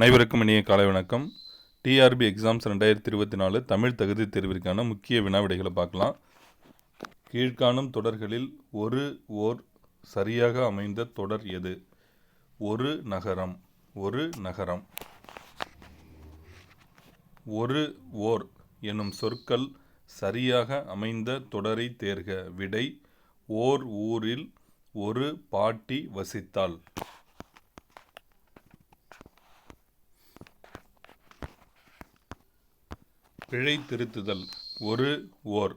அனைவருக்கும் இனிய காலை வணக்கம். டிஆர்பி எக்ஸாம்ஸ் ரெண்டாயிரத்தி இருபத்தி நாலு தமிழ் தகுதி தேர்விற்கான முக்கிய வினாவிடைகளை பார்க்கலாம். கீழ்காணும் தொடர்களில் ஒரு ஓர் சரியாக அமைந்த தொடர் எது? ஒரு நகரம் ஒரு நகரம். ஒரு ஓர் எனும் சொற்கள் சரியாக அமைந்த தொடரை தேர்க. விடை ஓர் ஊரில் ஒரு பாட்டி வசித்தாள். பிழை திருத்துதல். ஒரு ஓர்.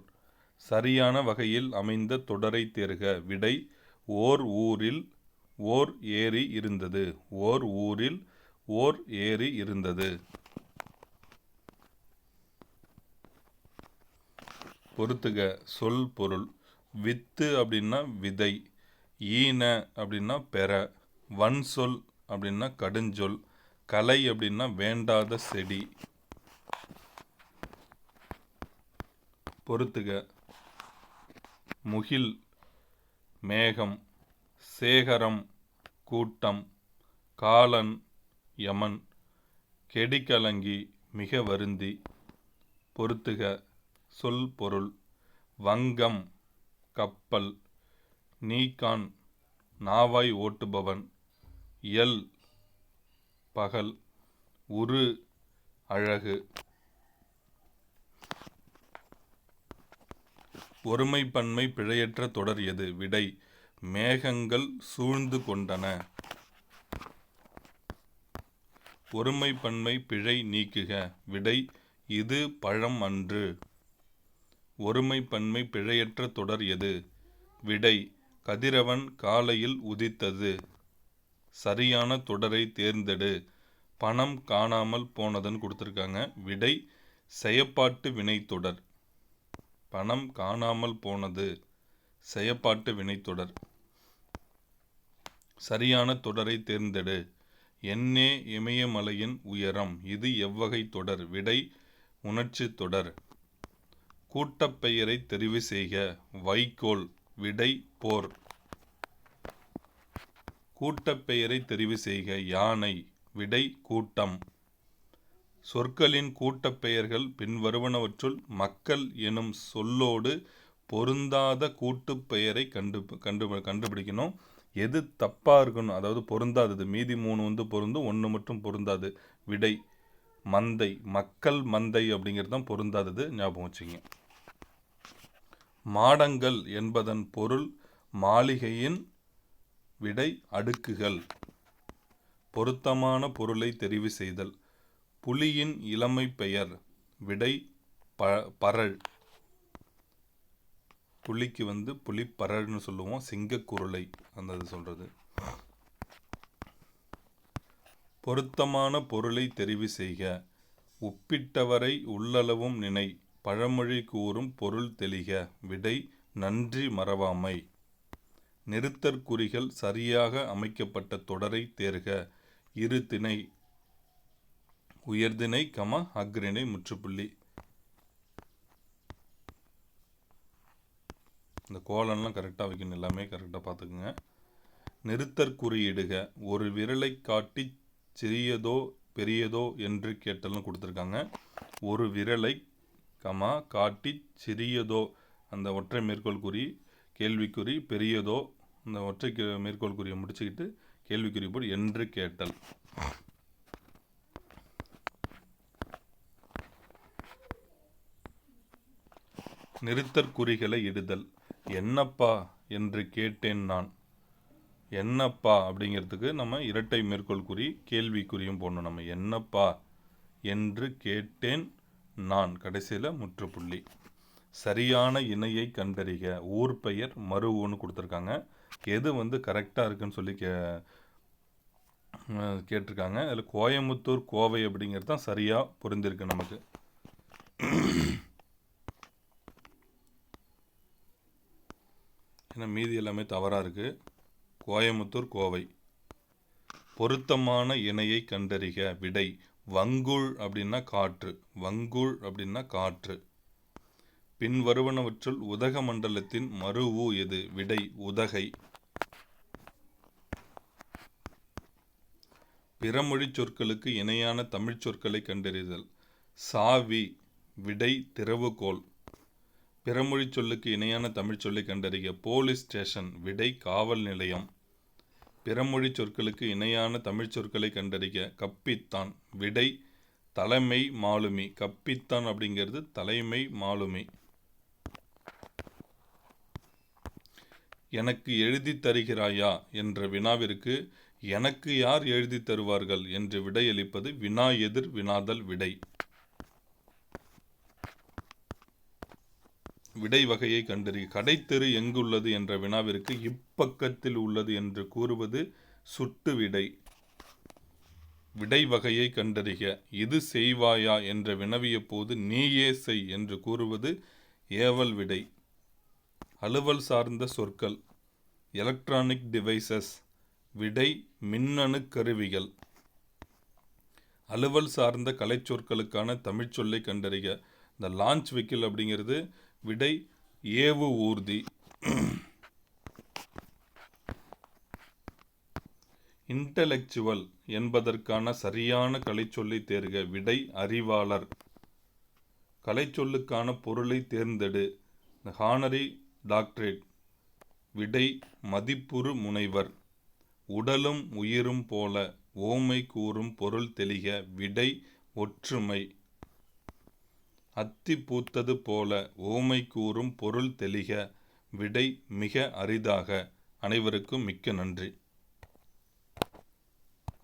சரியான வகையில் அமைந்த தொடரை தேர்க. விடை ஓர் ஊரில் ஓர் ஏரி இருந்தது. ஓர் ஊரில் ஓர் ஏரி இருந்தது. பொறுத்துக. சொல் பொருள். வித்து அப்படின்னா விதை. ஈன அப்படின்னா பெற. வன் சொல் அப்படின்னா கடுஞ்சொல். கலை அப்படின்னா வேண்டாத செடி. பொறுத்துக முகில் மேகம் சேகரம் கூட்டம் காலன் யமன் கெடிக்கலங்கி மிக வருந்தி. பொறுத்துக சொல் பொருள். வங்கம் கப்பல். நீக்கான் நாவாய் ஓட்டுபவன். எல் பகல். உரு அழகு. ஒருமைப்பன்மை பிழையற்ற தொடர் எது? விடை மேகங்கள் சூழ்ந்து கொண்டன. ஒருமைப்பன்மை பிழை நீக்குக. விடை இது பழம் அன்று. ஒருமைப்பன்மை பிழையற்ற தொடர் எது? விடை கதிரவன் காலையில் உதித்தது. சரியான தொடரை தேர்ந்தெடு. பணம் காணாமல் போனதுன்னு கொடுத்துருக்காங்க. விடை செயப்பாட்டு வினைத்தொடர். பணம் காணாமல் போனது. செயப்பாட்டு வினைத்தொடர். சரியான தொடரை தேர்ந்தெடு. என்னே இமயமலையின் உயரம். இது எவ்வகை தொடர்? விடை உணர்ச்சி தொடர். கூட்டப்பெயரை தெரிவு செய்க. வைக்கோல். விடை போர். கூட்டப்பெயரை தெரிவு செய்க. யானை. விடை கூட்டம். சொற்களின் கூட்டப்பெயர்கள் பின்வருவனவற்றுள் மக்கள் எனும் சொல்லோடு பொருந்தாத கூட்டுப் பெயரை கண்டு கண்டு கண்டுபிடிக்கணும். எது தப்பாக இருக்கணும்? அதாவது பொருந்தாதது. மீதி மூணு வந்து பொருந்தும் ஒன்று மட்டும் பொருந்தாது. விடை மந்தை மக்கள் மந்தை அப்படிங்கிறது தான் பொருந்தாதது. ஞாபகம் வச்சுங்க மாடங்கள் என்பதன் பொருள் மாளிகையின் விடை அடுக்குகள். பொருத்தமான பொருளை தெரிவு செய்தல். புலியின் இளமை பெயர் விடை ப பரள் புலிக்கு வந்து புலி பரள்னு சொல்லுவோம் சிங்கக்குருளை அந்த இது சொல்கிறது பொருத்தமான பொருளை தெரிவு செய்க. ஒப்பிட்டவரை உள்ளளவும் நினை. பழமொழி கூறும் பொருள் தெளிக. விடை நன்றி மறவாமை. நிறுத்தற்குறிகள் சரியாக அமைக்கப்பட்ட தொடரை தேர்க. இரு திணை உயர்திணை கம அக்ரிணை முற்றுப்புள்ளி. இந்த கோலம்லாம் கரெக்டாக வைக்கணும் எல்லாமே கரெக்டாக பார்த்துக்குங்க. நிறுத்தற்குறியிடுக ஒரு விரலை காட்டி சிறியதோ பெரியதோ என்று கேட்டலும் கொடுத்துருக்காங்க. ஒரு விரலை கமா காட்டி சிறியதோ அந்த ஒற்றை மேற்கோள் குறி கேள்விக்குறி பெரியதோ அந்த ஒற்றை கே- மேற்கோள் குறியை முடிச்சுக்கிட்டு கேள்விக்குறி போல் என்று கேட்டல். நிறுத்தற்குறிகளை இடுதல். என்னப்பா? என்று கேட்டேன் நான். என்னப்பா? அப்படிங்கிறதுக்கு நம்ம இரட்டை மேற்கோள் குறி கேள்விக்குறியும் போடணும் நம்ம. என்னப்பா? என்று கேட்டேன் நான் கடைசியில் முற்றுப்புள்ளி. சரியான இணையை கண்டறிக. ஊர் பெயர் மறு ஒன்று கொடுத்துருக்காங்க. எது வந்து கரெக்டாக இருக்குன்னு சொல்லி கே கேட்டிருக்காங்க. அதில் கோயமுத்தூர் கோவை அப்படிங்கிறது தான் சரியாக பொருந்திருக்கு நமக்கு. ஏன்னா மீதி எல்லாமே தவறாக இருக்குது கோயமுத்தூர் கோவை. பொருத்தமான இணையை கண்டறிக. விடை வங்குள் அப்படின்னா காற்று. வங்குள் அப்படின்னா காற்று. பின் வருவனவற்றுள் உதகமண்டலத்தின் மறு ஊ எது? விடை உதகை. பிறமொழி சொற்களுக்கு இணையான தமிழ்ச் சொற்களை கண்டறிதல். சாவி விடை திறவுகோல் பிறமொழி சொல்லுக்கு இணையான தமிழ்ச் சொல்லை கண்டறிய போலீஸ் ஸ்டேஷன் விடை காவல் நிலையம். பிறமொழி சொற்களுக்கு இணையான தமிழ்ச் சொற்களை கண்டறிய கப்பித்தான் விடை தலைமை மாலுமி. கப்பித்தான் அப்படிங்கிறது தலைமை மாலுமி. எனக்கு எழுதி தருகிறாயா என்ற வினாவிற்கு எனக்கு யார் எழுதி தருவார்கள் என்று விடையளிப்பது வினா எதிர் வினாதல் விடை. விடை வகையை கண்டறிய கடைத்தெரு எங்குள்ளது என்ற வினாவிற்கு இப்பக்கத்தில் உள்ளது என்று கூறுவது சுட்டு விடை. விடை வகையை கண்டறிக. இது செய்வாயா என்ற வினவிய போது நீயே செய் என்று கூறுவது ஏவல் விடை. அலுவல் சார்ந்த சொற்கள். எலக்ட்ரானிக் டிவைசஸ் விடை மின்னணு கருவிகள். அலுவல் சார்ந்த கலைச்சொற்களுக்கான தமிழ்ச்சொல்லை கண்டறிக. இந்த லான்ச் வெக்கில் அப்படிங்கிறது விடை ஏவு ஊர்தி. இன்டலெக்சுவல் என்பதற்கான சரியான கலைச்சொல்லை தேர்க விடை அறிவாளர். கலைச்சொல்லுக்கான பொருளை தேர்ந்தெடு. ஹானரி டாக்டரேட் விடை மதிப்புறு முனைவர். உடலும் உயிரும் போல ஓமை கூறும் பொருள் தெளிக விடை ஒற்றுமை. அத்தி பூத்தது போல ஓமை கூறும் பொருள் தெளிக விடை மிக அரிதாக. அனைவருக்கும் மிக்க நன்றி.